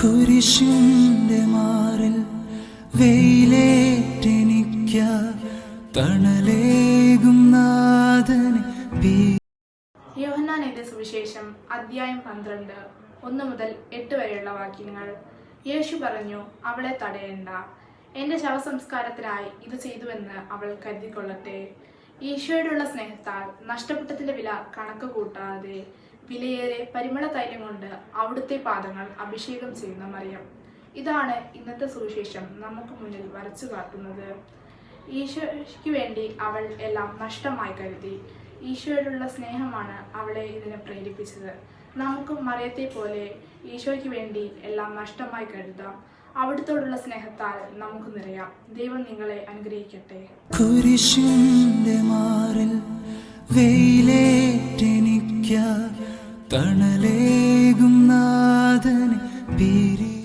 കുരിശിന്റെ മാറിൽ വെയിലേറ്റെനിക്ക തണലേകും നാഥനെ യോഹന്നാൻ സുവിശേഷം അദ്ധ്യായം പന്ത്രണ്ട് ഒന്ന് മുതൽ എട്ട് വരെയുള്ള വാക്യങ്ങൾ. യേശു പറഞ്ഞു അവളെ തടയണ്ട. എന്റെ ശവസംസ്കാരത്തിനായി ഇത് ചെയ്തുവെന്ന് അവൾ കരുതിക്കൊള്ളട്ടെ. ഈശോയോടുള്ള സ്നേഹത്താൽ നഷ്ടപ്പെട്ടതിന്റെ വില കണക്ക് കൂട്ടാതെ വിലയേറെ പരിമള തൈലം കൊണ്ട് അവിടുത്തെ പാദങ്ങൾ അഭിഷേകം ചെയ്യുന്ന മറിയം. ഇതാണ് ഇന്നത്തെ സുവിശേഷം നമുക്ക് മുന്നിൽ വരച്ചു കാട്ടുന്നത്. ഈശോയ്ക്ക് വേണ്ടി അവൾ എല്ലാം നഷ്ടമായി കരുതി. ഈശോയോടുള്ള സ്നേഹമാണ് അവളെ ഇതിനെ പ്രേരിപ്പിച്ചത്. നമുക്കും മറിയത്തെ പോലെ ഈശോയ്ക്ക് വേണ്ടി എല്ലാം നഷ്ടമായി കരുതാം. അവിടുത്തോടുള്ള സ്നേഹത്താൽ നമുക്ക് നിറയാം. ദൈവം നിങ്ങളെ അനുഗ്രഹിക്കട്ടെ. കുരിശിന്റെ മാറിൽ വെയിലേറ്റെനിക്ക തണലേകും പീരി